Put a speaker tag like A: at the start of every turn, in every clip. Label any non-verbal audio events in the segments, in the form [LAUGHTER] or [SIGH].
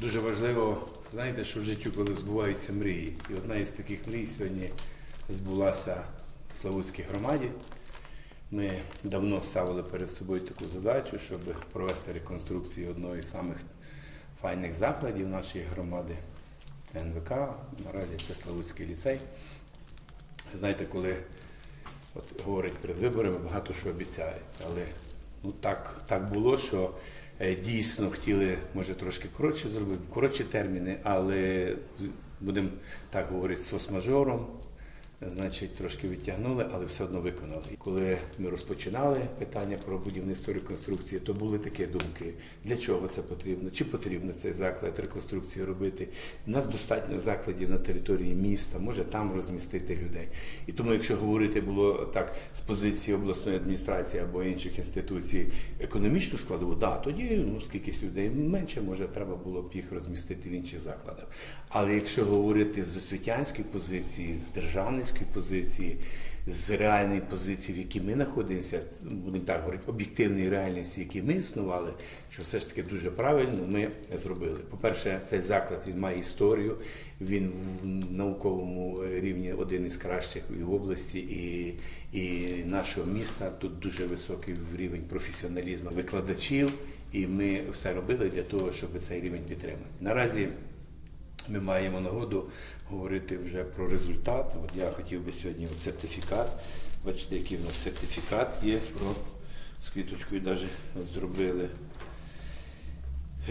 A: Дуже важливо, знаєте, що в житті, коли збуваються мрії. І одна із таких мрій сьогодні збулася в Славутській громаді. Ми давно ставили перед собою таку задачу, щоб провести реконструкцію одного із самих файних закладів нашої громади. Це НВК, наразі це Славутський ліцей. Знаєте, коли от говорять перед виборами, багато що обіцяють, але ну, так, так було, що дійсно хотіли, може, трошки коротше зробити, коротші терміни, але будемо так говорити, з фос-мажором. Значить, трошки відтягнули, але все одно виконали. Коли ми розпочинали питання про будівництво реконструкції, то були такі думки: для чого це потрібно? Чи потрібно цей заклад реконструкції робити? У нас достатньо закладів на території міста, може там розмістити людей. І тому, якщо говорити було так з позиції обласної адміністрації або інших інституцій економічну складову, да, тоді ну скільки людей менше, може треба було б їх розмістити в інших закладах. Але якщо говорити з освітянської позиції, з державницької позиції, з реальної позиції, в якій ми знаходимося, будемо так говорити, об'єктивної реальності, в якій ми існували, що все ж таки дуже правильно ми зробили. По-перше, цей заклад він має історію, він в науковому рівні один із кращих в області, і, і нашого міста. Тут дуже високий рівень професіоналізму викладачів, і ми все робили для того, щоб цей рівень підтримати. Наразі ми маємо нагоду говорити вже про результат. От я хотів би сьогодні сертифікат. Бачите, який в нас сертифікат є про з квіточкою навіть от зробили.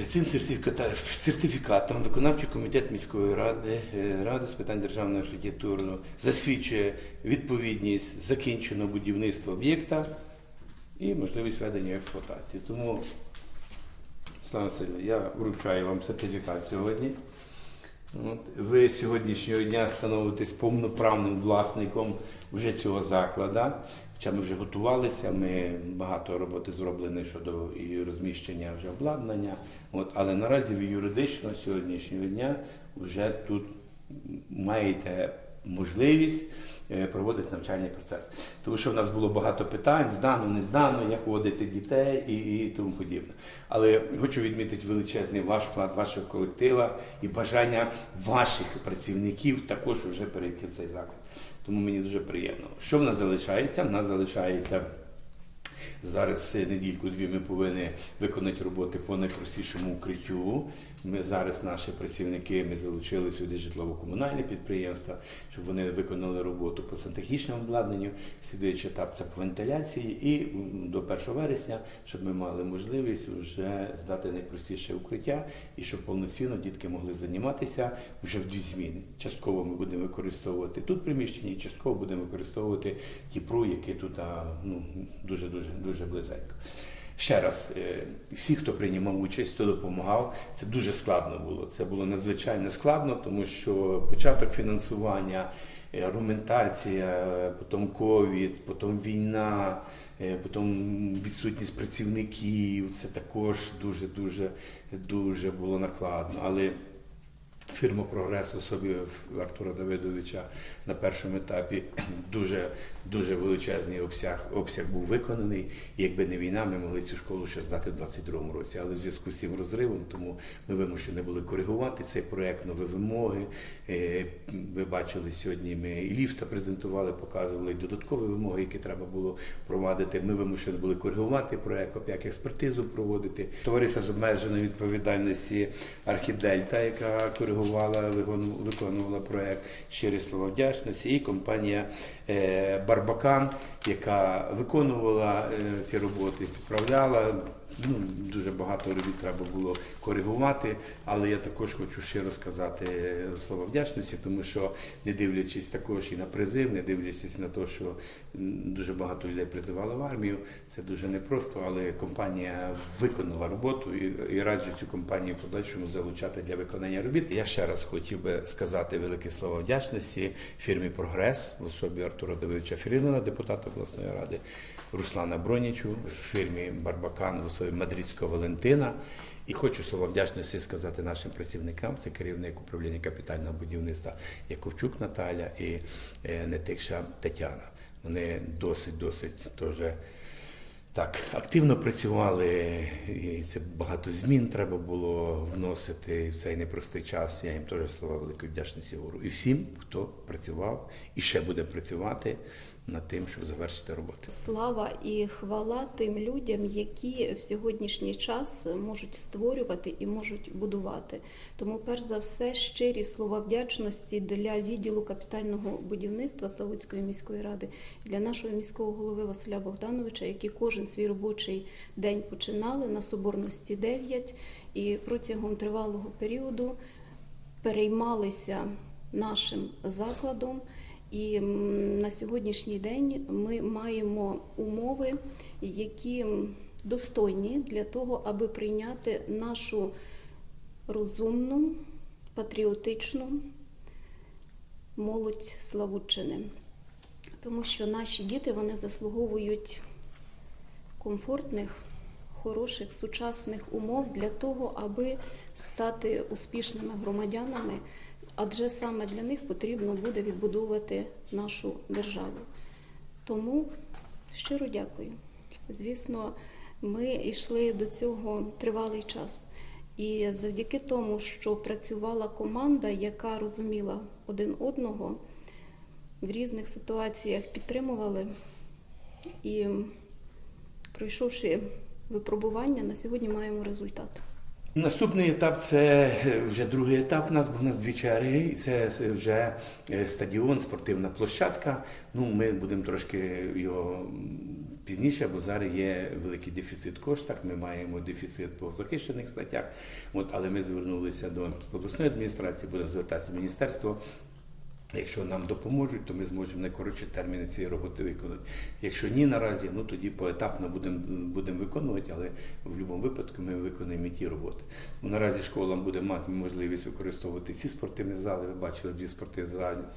A: Цим сертифікатом виконавчий комітет міської ради, е, ради з питань державної архітектури засвідчує відповідність закінченого будівництва об'єкта і можливість ведення експлуатації. Тому, Слава Васильовна, я вручаю вам сертифікат сьогодні. Ви сьогоднішнього дня становитесь повноправним власником вже цього закладу. Хоча ми вже готувалися, ми багато роботи зроблено щодо і розміщення вже обладнання. От, але наразі ви юридично сьогоднішнього дня вже тут маєте можливість е, проводити навчальний процес. Тому що в нас було багато питань, здано, не здано, як водити дітей і, і тому подібне. Але хочу відмітити величезний ваш вклад вашого колектива і бажання ваших працівників також вже перейти в цей заклад. Тому мені дуже приємно. Що в нас залишається? В нас залишається. Зараз недільку-дві ми повинні виконати роботи по найпростішому укриттю. Ми зараз наші працівники ми залучили сюди житлово-комунальне підприємства, щоб вони виконали роботу по сантехнічному обладнанню. Слідуючий етап це по вентиляції, і до 1 вересня, щоб ми мали можливість вже здати найпростіше укриття і щоб повноцінно дітки могли займатися вже в дві зміни. Частково ми будемо використовувати тут приміщення, і частково будемо використовувати ті ПРУ, які тут ну, дуже дуже дуже близенько. Ще раз, е, всі, хто приймав участь, хто допомагав, це дуже складно було. Це було надзвичайно складно, тому що початок фінансування, е, аргументація, потім ковід, потім війна, е, потім відсутність працівників. Це також дуже дуже дуже було накладно. Але Фірма Прогрес особі Артура Давидовича на першому етапі [CLEARS THROAT] дуже дуже величезний обсяг, обсяг був виконаний. Якби не війна, ми могли цю школу ще здати в 22-му році. Але в зв'язку з цим розривом, тому ми вимушені були коригувати цей проект, нові вимоги. Е, Ви бачили сьогодні, ми і ліфта презентували, показували і додаткові вимоги, які треба було провадити. Ми вимушені були коригувати проект, як експертизу проводити. Товариство з обмеженої відповідальності Архідельта, яка коригувала, викон- виконувала проект щирі слова вдячності, і компанія е, Барбакан, яка виконувала е, ці роботи, підправляла. Ну, дуже багато робіт треба було коригувати, але я також хочу щиро сказати слова вдячності, тому що не дивлячись також і на призив, не дивлячись на те, що дуже багато людей призивали в армію, це дуже непросто, але компанія виконала роботу і, і раджу цю компанію подальшому залучати для виконання робіт. Я ще раз хотів би сказати велике слово вдячності фірмі Прогрес в особі Артура Давидовича Фірінова, депутата обласної ради, Руслана Бронічу, фірмі Барбакан в особі Мадридського Валентина. І хочу слова вдячності сказати нашим працівникам. Це керівник управління капітального будівництва Яковчук Наталя і е, Нетикша Тетяна. Вони досить, досить теж Так, активно працювали, і це багато змін треба було вносити в цей непростий час. Я їм теж слова великої вдячності говорю. І всім, хто працював і ще буде працювати над тим, щоб завершити роботу.
B: Слава і хвала тим людям, які в сьогоднішній час можуть створювати і можуть будувати. Тому, перш за все, щирі слова вдячності для відділу капітального будівництва Славутської міської ради, для нашого міського голови Василя Богдановича, які кожен свій робочий день починали на Соборності 9 і протягом тривалого періоду переймалися нашим закладом. І на сьогоднішній день ми маємо умови, які достойні для того, аби прийняти нашу розумну, патріотичну молодь Славутчини. Тому що наші діти вони заслуговують комфортних, хороших, сучасних умов для того, аби стати успішними громадянами, адже саме для них потрібно буде відбудовувати нашу державу. Тому щиро дякую. Звісно, ми йшли до цього тривалий час. І завдяки тому, що працювала команда, яка розуміла один одного, в різних ситуаціях підтримували і пройшовши випробування, на сьогодні маємо результат.
A: Наступний етап це е, вже другий етап у нас, бо в нас дві черги, це вже е, стадіон, спортивна площадка. Ну, ми будемо трошки його пізніше, бо зараз є великий дефіцит коштів. Ми маємо дефіцит по захищених статтях. От, але ми звернулися до обласної адміністрації, будемо звертатися в міністерство. Якщо нам допоможуть, то ми зможемо найкоротші терміни цієї роботи виконати. Якщо ні наразі, ну тоді поетапно будемо будемо виконувати, але в будь-якому випадку ми виконуємо ті роботи. Ну, наразі школа буде мати можливість використовувати ці спортивні зали. Ви бачили дві спортивні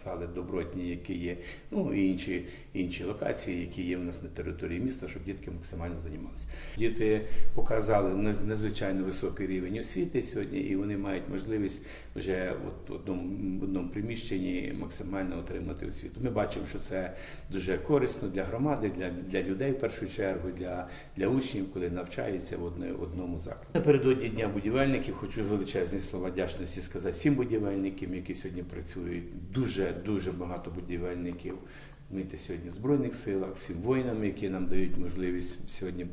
A: зали, добротні, які є, ну і інші, інші локації, які є в нас на території міста, щоб дітки максимально займалися. Діти показали надзвичайно високий рівень освіти сьогодні, і вони мають можливість вже от в одному, в одному приміщенні максимально отримати освіту. Ми бачимо, що це дуже корисно для громади, для, для людей в першу чергу, для, для учнів, коли навчаються в одне- одному закладі. Напередодні дня будівельників хочу величезні слова вдячності сказати всім будівельникам, які сьогодні працюють. Дуже дуже багато будівельників. Ми сьогодні в збройних силах, всім воїнам, які нам дають можливість сьогодні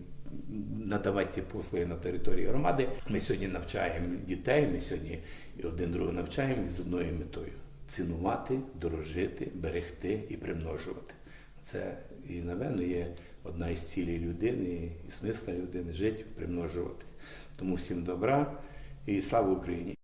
A: надавати ці послуги на території громади. Ми сьогодні навчаємо дітей, ми сьогодні один другого навчаємо з одною метою цінувати, дорожити, берегти і примножувати. Це і, на мене є одна із цілей людини, і смисла людини жити, примножуватись. Тому всім добра і слава Україні!